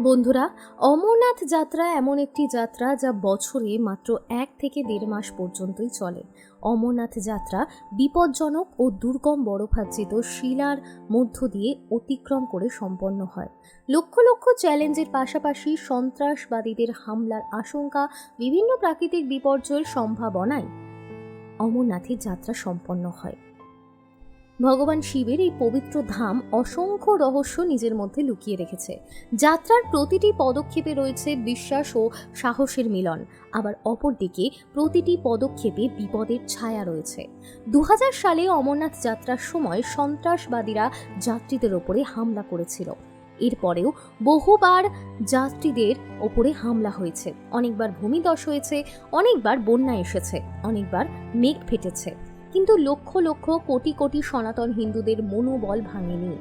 বন্ধুরা, অমরনাথ যাত্রা এমন একটি যাত্রা যা বছরে মাত্র এক থেকে দেড় মাস পর্যন্তই চলে। অমরনাথ যাত্রা বিপজ্জনক ও দুর্গম বরফাচ্ছিত শিলার মধ্য দিয়ে অতিক্রম করে সম্পন্ন হয়। লক্ষ লক্ষ চ্যালেঞ্জের পাশাপাশি সন্ত্রাসবাদীদের হামলার আশঙ্কা বিভিন্ন প্রাকৃতিক বিপর্যয়ের সম্ভাবনায় অমরনাথের যাত্রা সম্পন্ন হয়। ভগবান শিবের এই পবিত্র ধাম অসংখ্য রহস্য নিজের মধ্যে লুকিয়ে রেখেছে। যাত্রার প্রতিটি পদক্ষেপে রয়েছে বিশ্বাস ও সাহসের মিলন। আবার অপরদিকে প্রতিটি পদক্ষেপে বিপদের ছায়া রয়েছে। দু সালে অমরনাথ যাত্রার সময় সন্ত্রাসবাদীরা যাত্রীদের ওপরে হামলা করেছিল। এরপরেও বহুবার যাত্রীদের ওপরে হামলা হয়েছে। অনেকবার ভূমিদশ হয়েছে, অনেকবার বন্যা এসেছে, অনেকবার মেঘ ফেটেছে। কিন্তু লক্ষ লক্ষ কোটি কোটি সনাতন হিন্দুদের মনোবল ভাঙেনি।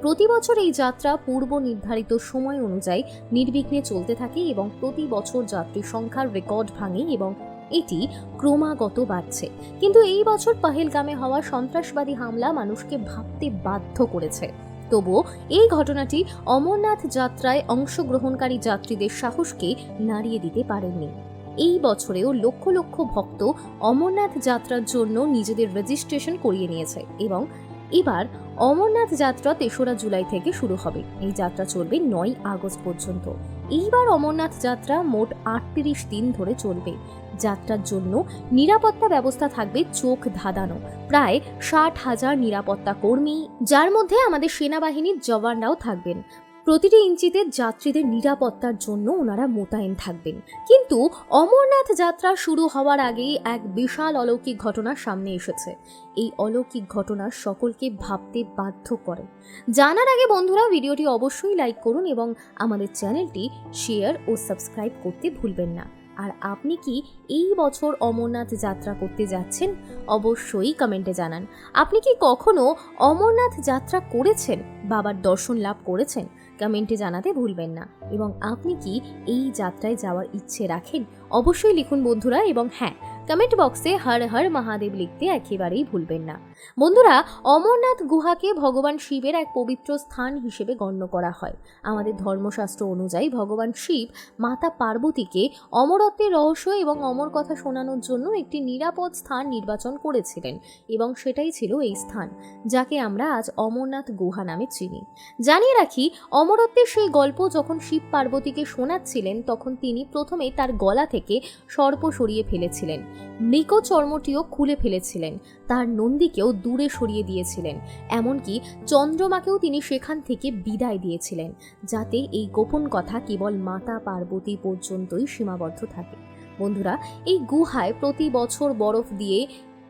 প্রতি বছর এই যাত্রা পূর্ব নির্ধারিত সময় অনুযায়ী নির্বিঘ্নে চলতে থাকে এবং প্রতি বছর যাত্রী সংখ্যার রেকর্ড ভাঙে এবং এটি ক্রমাগত বাড়ছে। কিন্তু এই বছর পাহেলগামে হওয়া সন্ত্রাসবাদী হামলা মানুষকে ভাবতে বাধ্য করেছে। তবুও এই ঘটনাটি অমরনাথ যাত্রায় অংশগ্রহণকারী যাত্রীদের সাহসকে নাড়িয়ে দিতে পারেননি। এই বছরেও লক্ষ লক্ষ ভক্ত অমরনাথ যাত্রার জন্য নিজেদের রেজিস্ট্রেশন করিয়ে নিয়েছে এবং এবার অমরনাথ যাত্রা তেসরা জুলাই থেকে শুরু হবে। এই যাত্রা চলবে নয় আগস্ট পর্যন্ত। এইবার অমরনাথ যাত্রা মোট আটত্রিশ দিন ধরে চলবে। যাত্রার জন্য নিরাপত্তা ব্যবস্থা থাকবে চোখ ধাঁধানো। প্রায় ষাট হাজার নিরাপত্তা কর্মী, যার মধ্যে আমাদের সেনাবাহিনীর জওয়ানরাও থাকবেন। প্রতিটি ইঞ্চিতে যাত্রীদের নিরাপত্তার জন্য ওনারা মোতায়েন থাকবেন। কিন্তু অমরনাথ যাত্রা শুরু হওয়ার আগেই এক বিশাল অলৌকিক ঘটনা সামনে এসেছে। এই অলৌকিক ঘটনা সকলকে ভাবতে বাধ্য করে। জানার আগে বন্ধুরা, ভিডিওটি অবশ্যই লাইক করুন এবং আমাদের চ্যানেলটি শেয়ার ও সাবস্ক্রাইব করতে ভুলবেন না। আর আপনি কি এই বছর অমরনাথ যাত্রা করতে যাচ্ছেন, অবশ্যই কমেন্টে জানান। আপনি কি কখনো অমরনাথ যাত্রা করেছেন, বাবার দর্শন লাভ করেছেন? কমেন্টে জানাতে ভুলবেন না। এবং আপনি কি এই যাত্রায় যাওয়ার ইচ্ছে রাখেন? অবশ্যই লিখুন বন্ধুরা এবং হ্যাঁ কমেন্ট বক্সে হর হর মহাদেব লিখতে একেবারেই ভুলবেন না। বন্ধুরা, অমরনাথ গুহাকে ভগবান শিবের এক পবিত্র স্থান হিসেবে গণ্য করা হয়। আমাদের ধর্মশাস্ত্র অনুযায়ী ভগবান শিব মাতা পার্বতীকে অমরত্বের রহস্য এবং অমর কথা শোনানোর জন্য একটি নিরাপদ স্থান নির্বাচন করেছিলেন এবং সেটাই ছিল এই স্থান, যাকে আমরা আজ অমরনাথ গুহা নামে চিনি। জানিয়ে রাখি, অমরত্বের সেই গল্প যখন শিব পার্বতীকে শোনাচ্ছিলেন, তখন তিনি প্রথমে তার গলা থেকে সর্প সরিয়ে ফেলেছিলেন। মৃগ চর্মটিও খুলে ফেলেছিলেন। তার নন্দীকেও দূরে সরিয়ে দিয়েছিলেন। এমনকি চন্দ্রমাকেও তিনি সেখান থেকে বিদায় দিয়েছিলেন, যাতে এই গোপন কথা কেবল মাতা পার্বতী পর্যন্তই সীমাবদ্ধ থাকে। বন্ধুরা, এই গুহায় প্রতি বছর বরফ দিয়ে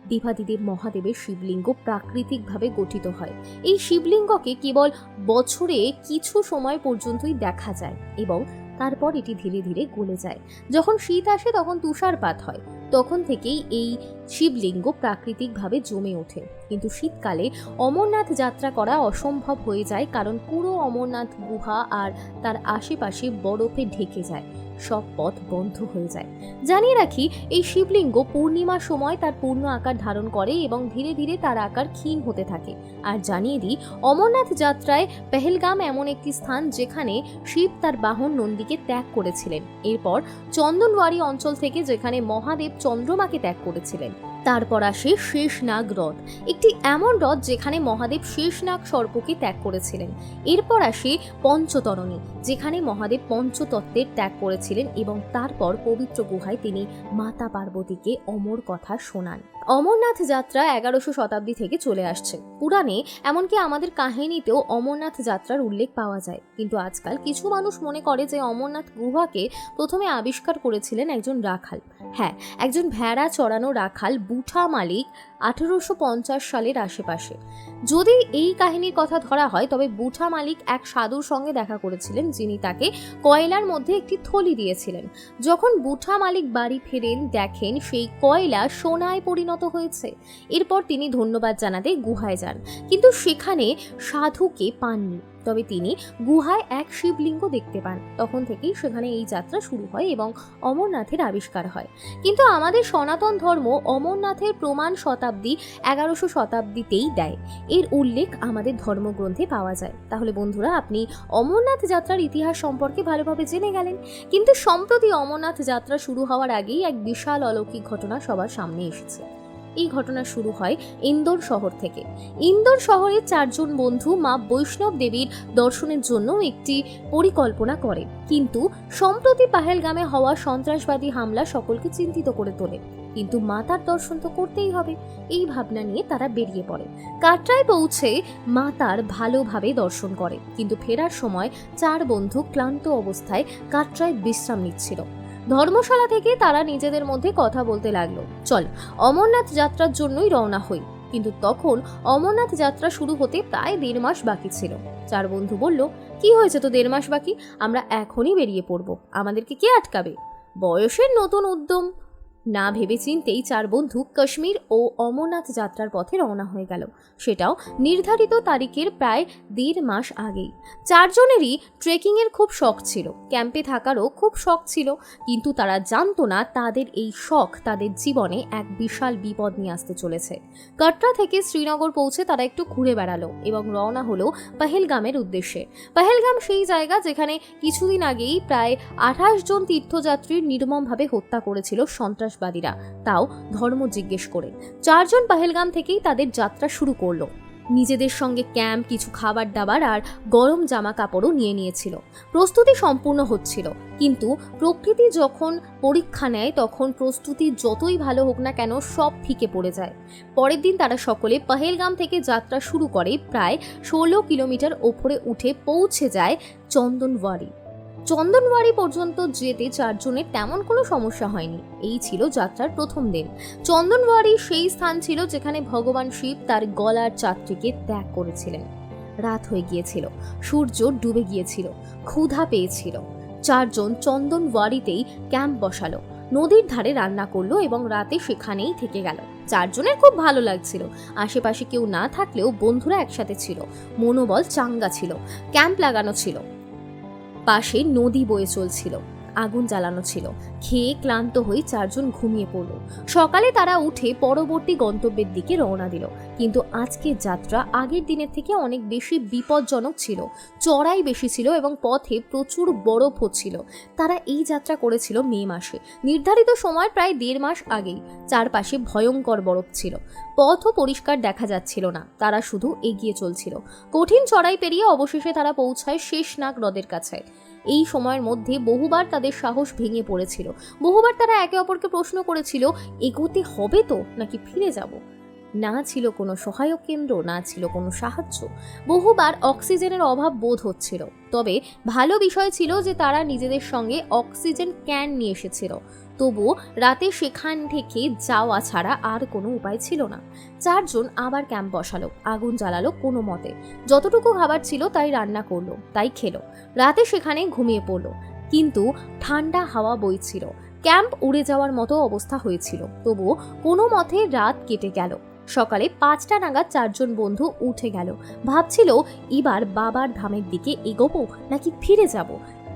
দেবাদিদেব মহাদেবের শিবলিঙ্গ প্রাকৃতিকভাবে গঠিত হয়। এই শিবলিঙ্গকে কেবল বছরে কিছু সময় পর্যন্তই দেখা যায় এবং তারপর এটি ধীরে ধীরে গলে যায়। যখন শীত আসে, তখন তুষারপাত হয়। তখন থেকেই এই শিবলিঙ্গ প্রাকৃতিকভাবে জমে ওঠে। কিন্তু শীতকালে অমরনাথ যাত্রা করা অসম্ভব হয়ে যায়, কারণ পুরো অমরনাথ গুহা আর তার আশেপাশে বরফে ঢেকে যায়। সব পথ বন্ধ হয়ে যায়। জানিয়ে রাখি, এই শিবলিঙ্গ পূর্ণিমার সময় তার পূর্ণ আকার ধারণ করে এবং ধীরে ধীরে তার আকার ক্ষীণ হতে থাকে। আর জানিয়ে দিই, অমরনাথ যাত্রায় পেহেলগাম এমন একটি স্থান যেখানে শিব তার বাহন নন্দীকে ত্যাগ করেছিলেন। এরপর চন্দনওয়ারি অঞ্চল থেকে যেখানে মহাদেব চন্দ্রমাকে ত্যাগ করেছিলেন। তারপর আসে শেষনাগ হ্রদ। একটি এমন হ্রদ যেখানে মহাদেব শেষনাগ সর্পকে ত্যাগ করেছিলেন। এরপর আসে পঞ্চতরণী, যেখানে মহাদেব পঞ্চতত্ত্বের ত্যাগ করেছিলেন এবং তারপর পবিত্র গুহায় তিনি মাতা পার্বতীকে অমর কথা শোনান। অমরনাথ যাত্রা এগারোশো শতাব্দী থেকে চলে আসছে। পুরাণে এমনকি আমাদের কাহিনীতেও অমরনাথ যাত্রার উল্লেখ পাওয়া যায়। কিন্তু আজকাল কিছু মানুষ মনে করে যে অমরনাথ গুহাকে প্রথমে আবিষ্কার করেছিলেন একজন রাখাল। হ্যাঁ একজন ভেড়া চড়ানো রাখাল বুঠা মালিক আঠেরোশো পঞ্চাশ সালের আশেপাশে। যদি এই কাহিনীর কথা ধরা হয়, তবে বুঠা মালিক এক সাধুর সঙ্গে দেখা করেছিলেন, যিনি তাকে কয়লার মধ্যে একটি থলি দিয়েছিলেন। যখন বুঠা মালিক বাড়ি ফেরেন, দেখেন সেই কয়লা সোনায় পরিণত হয়েছে। এরপর তিনি ধন্যবাদ জানাতে গুহায় যান। কিন্তু সেখানে সাধুকে পাননি। তবে তিনি গুহায় এক শিবলিঙ্গ দেখতে পান। তখন থেকেই সেখানে এই যাত্রা শুরু হয় এবং অমরনাথের আবিষ্কার হয়। কিন্তু আমাদের সনাতন ধর্ম অমরনাথের প্রমাণ শতাব্দী এগারোশো শতাব্দীতেই দেয়। এর উল্লেখ আমাদের ধর্মগ্রন্থে পাওয়া যায়। তাহলে বন্ধুরা, আপনি অমরনাথ যাত্রার ইতিহাস সম্পর্কে ভালোভাবে জেনে গেলেন। কিন্তু সম্প্রতি অমরনাথ যাত্রা শুরু হওয়ার আগেই এক বিশাল অলৌকিক ঘটনা সবার সামনে এসেছে। এই ঘটনা শুরু হয় ইন্দোর শহর থেকে। ইন্দোর শহরে চারজন বন্ধু মা বৈষ্ণব দেবীর দর্শনের জন্য একটি পরিকল্পনা করে কিন্তু সম্প্রতি পাহেলগামে হওয়া সন্ত্রাসবাদী হামলা সকলকে চিন্তিত করে তোলে। কিন্তু মাতার দর্শন তো করতেই হবে। এই ভাবনা নিয়ে তারা বেরিয়ে পড়ে। কাটরায় পৌঁছে মাতার ভালোভাবে দর্শন করে। কিন্তু ফেরার সময় চার বন্ধু ক্লান্ত অবস্থায় কাটরায় বিশ্রাম নিচ্ছিল। ধর্মশালা থেকে তারা নিজেদের মধ্যে কথা বলতে লাগল। চল, অমরনাথ যাত্রার জন্যই রওনা হই। কিন্তু তখন অমরনাথ যাত্রা শুরু হতে প্রায় দেড় মাস বাকি ছিল। চার বন্ধু বলল, কি হয়েছে তো দেড় মাস বাকি? আমরা এখনই বেরিয়ে পড়ব। আমাদেরকে কে আটকাবে? বয়সের নতুন উদ্যম। না ভেবে চিনতেই চার বন্ধু কাশ্মীর ও অমরনাথ যাত্রার পথে রওনা হয়ে গেল। সেটাও নির্ধারিত তারিখের প্রায় দেড় মাস আগেই। চারজনেরই ট্রেকিংয়ের খুব শখ ছিল। ক্যাম্পে থাকারও খুব শখ ছিল। কিন্তু তারা জানতো না তাদের এই শখ তাদের জীবনে এক বিশাল বিপদ নিয়ে আসতে চলেছে। কাটরা থেকে শ্রীনগর পৌঁছে তারা একটু ঘুরে বেড়ালো এবং রওনা হলো পাহেলগামের উদ্দেশ্যে। পাহেলগাম সেই জায়গা যেখানে কিছুদিন আগেই প্রায় আঠাশ জন তীর্থযাত্রীর নির্মমভাবে হত্যা করেছিল সন্ত্রাসবাদীরা। তাও ধর্ম জিজ্ঞেস করে। চারজন পাহেলগাম থেকেই তাদের যাত্রা শুরু করল। নিজেদের সঙ্গে ক্যাম্প, কিছু খাবার দাবার আর গরম জামা কাপড়ও নিয়ে নিয়েছিল। প্রস্তুতি সম্পূর্ণ হচ্ছিল। কিন্তু প্রকৃতি যখন পরীক্ষা নেয়, তখন প্রস্তুতি যতই ভালো হোক না কেন সব ফিকে পড়ে যায়। পরের দিন তারা সকলে পাহেলগাম থেকে যাত্রা শুরু করে। প্রায় ষোলো কিলোমিটার ওপরে উঠে পৌঁছে যায় চন্দনওয়ারি। চন্দনওয়ারি পর্যন্ত যেতে চারজনের তেমন কোনো সমস্যা হয়নি। এই ছিল যাত্রার প্রথম দিন। চন্দনওয়ারি সেই স্থান ছিল যেখানে ভগবান শিব তার গলার চাত্রীকে ত্যাগ করেছিলেন। রাত হয়ে গিয়েছিল, সূর্য ডুবে গিয়েছিল, ক্ষুধা পেয়েছিল। চারজন চন্দনওয়ারিতেই ক্যাম্প বসালো, নদীর ধারে রান্না করল এবং রাতে সেখানেই থেকে গেল। চারজনের খুব ভালো লাগছিল, আশেপাশে কেউ না থাকলেও বন্ধুরা একসাথে ছিল, মনোবল চাঙ্গা ছিল, ক্যাম্প লাগানো ছিল। পাশে নদী বয়ে চলছিল। আগুন জ্বালানো ছিল। খেয়ে ক্লান্ত হয়ে চারজন ঘুমিয়ে পড়ল। সকালে তারা উঠে পরবর্তী গন্তব্যের দিকে রওনা দিল। কিন্তু আজকের যাত্রা আগের দিনের থেকে অনেক বেশি বিপজ্জনক ছিল। চড়াই বেশি ছিল এবং পথে প্রচুর বরফ হচ্ছিল তারা এই যাত্রা করেছিল মে মাসে। নির্ধারিত সময় প্রায় দেড় মাস আগেই। চারপাশে ভয়ঙ্কর বরফ ছিল। পথও পরিষ্কার দেখা যাচ্ছিল না। তারা শুধু এগিয়ে চলছিল। কঠিন চড়াই পেরিয়ে অবশেষে তারা পৌঁছায় শেষনাগ হ্রদের কাছে। এই সময়ের মধ্যে বহুবার তাদের সাহস ভেঙে পড়েছিল। বহুবার তারা একে অপরকে প্রশ্ন করেছিল, এগোতে হবে তো নাকি ফিরে যাব? না ছিল কোনো সহায়ক কেন্দ্র, না ছিল কোনো সাহায্য। বহুবার অক্সিজেনের অভাব বোধ হচ্ছিল। তবে ভালো বিষয় ছিল যে তারা নিজেদের সঙ্গে অক্সিজেন ক্যান নিয়ে এসেছিল। তবুও রাতে সেখান থেকে যাওয়া ছাড়া আর কোনো উপায় ছিল না। চারজন আবার ক্যাম্প বসালো, আগুন জ্বালালো কোনো মতে। যতটুকু খাবার ছিল তাই রান্না করল, তাই খেলো। রাতে সেখানে ঘুমিয়ে পড়ল। কিন্তু ঠান্ডা হাওয়া বইছিল। ক্যাম্প উড়ে যাওয়ার মতো অবস্থা হয়েছিল। তবুও কোনো মতে রাত কেটে গেল। সকালে পাঁচটা নাগাদ চারজন বন্ধু উঠে গেল। ভাবছিল, এবার বাবার ধামের দিকে এগোবো নাকি ফিরে যাব।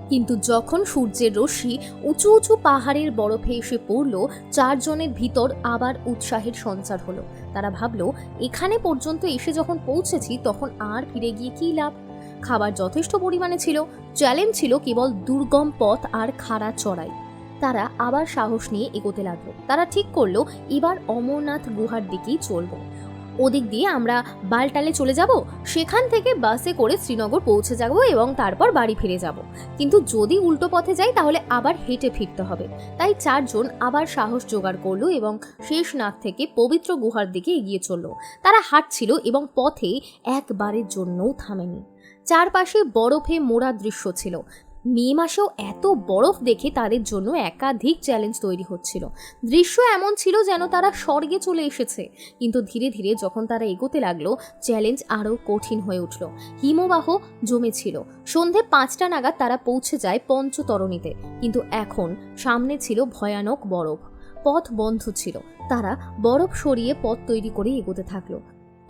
কিন্তু যখন সূর্যের রশ্মি উঁচু উঁচু পাহাড়ের বরফে এসে পড়ল, চারজনের ভিতর আবার উৎসাহের সঞ্চার হলো। তারা ভাবলো, এখানে পর্যন্ত এসে যখন পৌঁছেছি, তখন আর ফিরে গিয়ে কী লাভ? খাবার যথেষ্ট পরিমাণে ছিল চ্যালেঞ্জ ছিল কেবল দুর্গম পথ আর খাড়া চড়াই। তারা আবার সাহস নিয়ে এগোতে লাগল। তারা ঠিক করল, এবার অমরনাথ গুহার দিকেই চলবো। ওদিক দিয়ে আমরা বালটালে চলে যাব, সেখান থেকে বাসে করে শ্রীনগর পৌঁছে যাব এবং তারপর বাড়ি ফিরে যাব। কিন্তু যদি উল্টো পথে যাই, তাহলে আবার হেঁটে ফিরতে হবে। তাই চারজন আবার সাহস জোগাড় করল এবং শেষনাগ থেকে পবিত্র গুহার দিকে এগিয়ে চলল। তারা হাঁটছিল এবং পথে একবারের জন্যও থামেনি। চারপাশে বরফে মোড়া দৃশ্য ছিল। মে মাসেও এত বরফ দেখে তাদের জন্য একাধিক চ্যালেঞ্জ তৈরি হচ্ছিল। দৃশ্য এমন ছিল যেন তারা স্বর্গে চলে এসেছে। কিন্তু ধীরে ধীরে যখন তারা এগোতে লাগল চ্যালেঞ্জ আরও কঠিন হয়ে উঠল। হিমবাহ জমেছিল। সন্ধে পাঁচটা নাগাদ তারা পৌঁছে যায় পঞ্চতরণীতে। কিন্তু এখন সামনে ছিল ভয়ানক বরফ। পথ বন্ধ ছিল। তারা বরফ সরিয়ে পথ তৈরি করে এগোতে থাকল।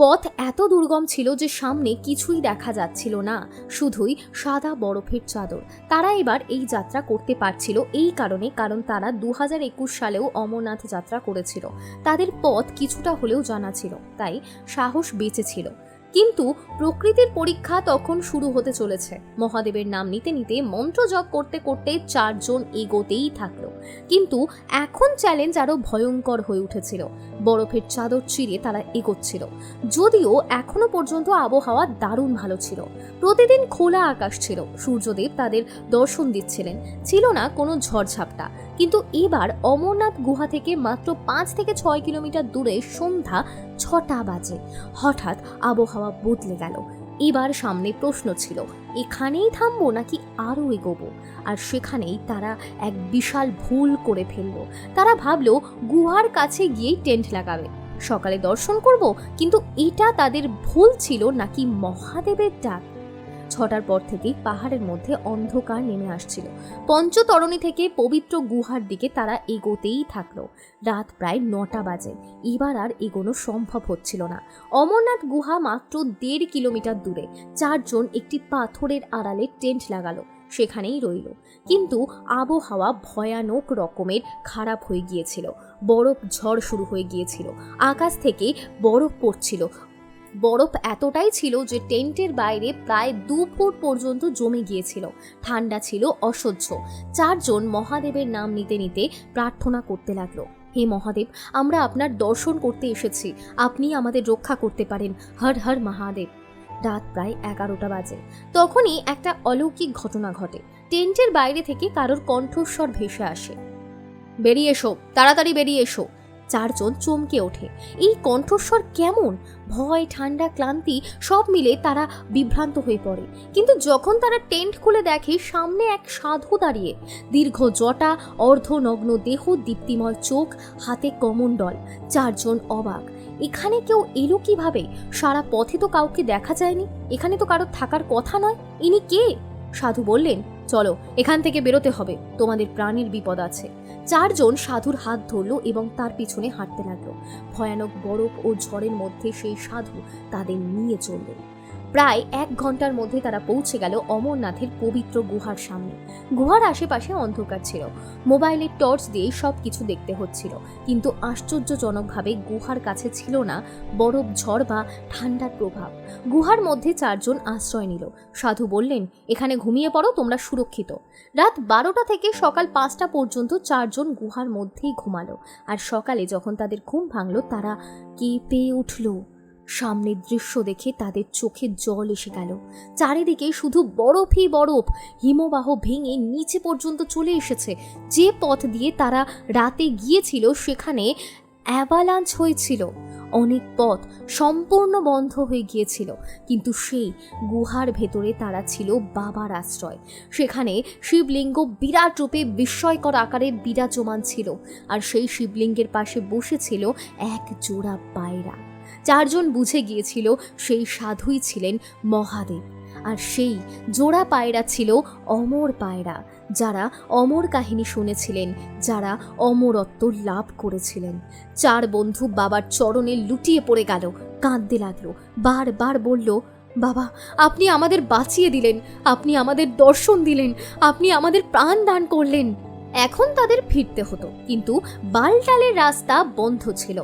পথ এত দুর্গম ছিল যে সামনে কিছুই দেখা যাচ্ছিল না, শুধুই সাদা বরফের চাদর। তারা এবার এই যাত্রা করতে পারছিল এই কারণে, কারণ তারা দু হাজার একুশ সালেও অমরনাথ যাত্রা করেছিল। তাদের পথ কিছুটা হলেও জানা ছিল, তাই সাহস বেঁচে ছিল। কিন্তু প্রকৃতির পরীক্ষা তখন শুরু হতে চলেছে। মহাদেবের নাম নিতে নিতে মন্ত্র জপ করতে করতে চারজন এগোতেই থাকল। কিন্তু এখন চ্যালেঞ্জ আরও ভয়ঙ্কর হয়ে উঠেছিল। বরফের চাদর চিরে তারা এগোচ্ছিল। যদিও এখনও পর্যন্ত আবহাওয়া দারুণ ভালো ছিল। প্রতিদিন খোলা আকাশ ছিল। সূর্যদেব তাদের দর্শন দিচ্ছিলেন। ছিল না কোনো ঝড়ঝাপটা। কিন্তু এবার অমরনাথ গুহা থেকে মাত্র পাঁচ থেকে ছয় কিলোমিটার দূরে সন্ধ্যা ছটা বাজে। হঠাৎ আবহাওয়া বদলে গেল। এবার সামনে প্রশ্ন ছিল, এখানেই থামবো নাকি আরও এগোবো? আর সেখানেই তারা এক বিশাল ভুল করে ফেলল। তারা ভাবলো, গুহার কাছে গিয়েই টেন্ট লাগাবে। সকালে দর্শন করব, কিন্তু এটা তাদের ভুল ছিল নাকি মহাদেবের ডাক? ছটার পর থেকেই পাহাড়ের মধ্যে অন্ধকার নেমে আসছিল। পঞ্চতরণী থেকে পবিত্র গুহার দিকে তারা এগোতেই থাকল। রাত প্রায় নটা বাজে। এবার আর এগোনো সম্ভব হচ্ছিল না। অমরনাথ গুহা মাত্র দেড় কিলোমিটার দূরে। চারজন একটি পাথরের আড়ালে টেন্ট লাগালো। সেখানেই রইল। কিন্তু আবহাওয়া ভয়ানক রকমের খারাপ হয়ে গিয়েছিল। বরফ ঝড় শুরু হয়ে গিয়েছিল। আকাশ থেকে বরফ পড়ছিল। বরফ এতটাই ছিল যে টেন্টের বাইরে প্রায় দু ফুট পর্যন্ত জমে গিয়েছিল। ঠান্ডা ছিল, অসহ্য। চারজন মহাদেবের নাম নিতে নিতে প্রার্থনা করতে লাগল। হে মহাদেব, আমরা আপনার দর্শন করতে এসেছি। আপনি আমাদের রক্ষা করতে পারেন। হর হর মহাদেব। রাত প্রায় এগারোটা বাজে। তখনই একটা অলৌকিক ঘটনা ঘটে। টেন্টের বাইরে থেকে কারোর কণ্ঠস্বর ভেসে আসে। বেরিয়ে এসো, তাড়াতাড়ি বেরিয়ে এসো। চারজন চমকে ওঠে। এই কণ্ঠস্বর কেমন? ভয় ঠান্ডা ক্লান্তি, সব মিলে তারা বিভ্রান্ত হয়ে পড়ে। কিন্তু যখন তারা টেন্ট খুলে দেখে, সামনে এক সাধু দাঁড়িয়ে। দীর্ঘ জটা, অর্ধনগ্ন দেহ, দীপ্তিময় চোখ, হাতে কমণ্ডল। চারজন অবাক। এখানে কেউ এলো কীভাবে? সারা পথে তো কাউকে দেখা যায়নি। এখানে তো কারোর থাকার কথা নয়। ইনি কে? সাধু বললেন, চলো, এখান থেকে বেরোতে হবে। তোমাদের প্রাণীর বিপদ আছে। চারজন সাধুর হাত ধরল এবং তার পিছনে হাঁটতে লাগল। ভয়ানক বরফ ও ঝড়ের মধ্যে সেই সাধু তাদের নিয়ে চলল প্রায় এক ঘণ্টার মধ্যে তারা পৌঁছে গেল অমরনাথের পবিত্র গুহার সামনে। গুহার আশেপাশে অন্ধকার ছিল। মোবাইলের টর্চ দিয়ে সব কিছু দেখতে হচ্ছিল। কিন্তু আশ্চর্যজনকভাবে গুহার কাছে ছিল না বরফ ঝড় বা ঠান্ডার প্রভাব। গুহার মধ্যে চারজন আশ্রয় নিল। সাধু বললেন, এখানে ঘুমিয়ে পড়ো, তোমরা সুরক্ষিত। রাত বারোটা থেকে সকাল পাঁচটা পর্যন্ত চারজন গুহার মধ্যেই ঘুমালো। আর সকালে যখন তাদের ঘুম ভাঙল, তারা কেঁপে উঠল? সামনের দৃশ্য দেখে তাদের চোখে জল এসে গেল। চারিদিকে শুধু বরফই বরফ। হিমবাহ ভেঙে নিচে পর্যন্ত চলে এসেছে। যে পথ দিয়ে তারা রাতে গিয়েছিল সেখানে অ্যাভালাঞ্চ হয়েছিল। অনেক পথ সম্পূর্ণ বন্ধ হয়ে গিয়েছিল। কিন্তু সেই গুহার ভেতরে তারা ছিল বাবার আশ্রয়। সেখানে শিবলিঙ্গ বিরাট রূপে বিস্ময়কর আকারে বিরাজমান ছিল। আর সেই শিবলিঙ্গের পাশে বসেছিল এক জোড়া পায়রা। চারজন বুঝে গিয়েছিল সেই সাধুই ছিলেন মহাদেব। আর সেই জোড়া পায়রা ছিল অমর পায়রা, যারা অমর কাহিনী শুনেছিলেন, যারা অমরত্ব লাভ করেছিলেন। চার বন্ধু বাবার চরণে লুটিয়ে পড়ে গেল, কাঁদতে লাগল, বারবার বলল, বাবা, আপনি আমাদের বাঁচিয়ে দিলেন, আপনি আমাদের দর্শন দিলেন, আপনি আমাদের প্রাণ দান করলেন। এখন তাদের ফিরতে হতো, কিন্তু বালটালের রাস্তা বন্ধ ছিল।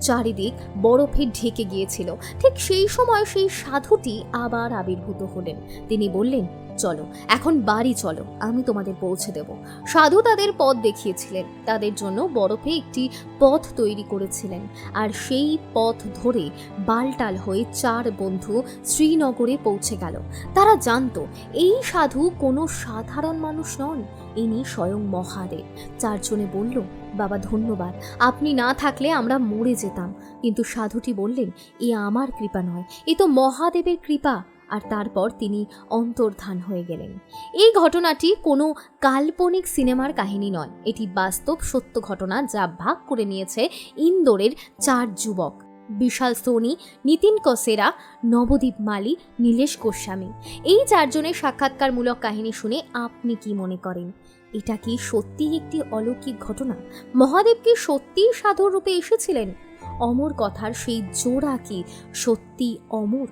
চারিদিক বরফে ঢেকে গিয়েছিল। ঠিক সেই সময় সেই সাধুটি আবার আবির্ভূত হলেন। তিনি বললেন, চলো, এখন বাড়ি চলো, আমি তোমাদের পৌঁছে দেব। সাধু তাদের পথ দেখিয়েছিলেন। তাদের জন্য বরফে একটি পথ তৈরি করেছিলেন। আর সেই পথ ধরে বালটাল হয়ে চার বন্ধু শ্রীনগরে পৌঁছে গেল। তারা জানতো, এই সাধু কোনো সাধারণ মানুষ নন, ইনি স্বয়ং মহাদেব। চারজনে বলল বাবা ধন্যবাদ। আপনি না থাকলে আমরা মরে যেতাম। কিন্তু সাধুটি বললেন, এ আমার কৃপা নয়, এ তো মহাদেবের কৃপা। আর তারপর তিনি অন্তর্ধান হয়ে গেলেন। এই ঘটনাটি কোনো কাল্পনিক সিনেমার কাহিনী নয়। এটি বাস্তব সত্য ঘটনা যা ভাগ করে নিয়েছে ইন্দোরের চার যুবক। বিশাল সোনি, নিতিন কসেরা, নবদীপ মালি, নীলেশ গোস্বামী। এই চারজনের সাক্ষাৎকারমূলক কাহিনী শুনে আপনি কি মনে করেন? এটা কি সত্যি একটি অলৌকিক ঘটনা? মহাদেব কি সত্যিই সাধুর রূপে এসেছিলেন? অমর কথার সেই জোড়া কি সত্যি অমর?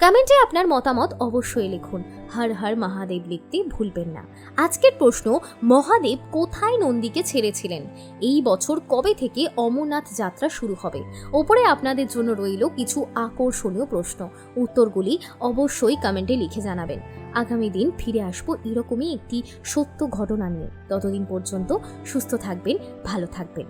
কমেন্টে আপনার মতামত অবশ্যই লিখুন। হর হর মহাদেব লিখতে ভুলবেন না। আজকের প্রশ্ন, মহাদেব কোথায় নন্দীকে ছেড়েছিলেন? এই বছর কবে থেকে অমরনাথ যাত্রা শুরু হবে? ওপরে আপনাদের জন্য রইল কিছু আকর্ষণীয় প্রশ্ন। উত্তরগুলি অবশ্যই কমেন্টে লিখে জানাবেন। আগামী দিন ফিরে আসব এরকমই একটি সত্য ঘটনা নিয়ে। ততদিন পর্যন্ত সুস্থ থাকবেন, ভালো থাকবেন।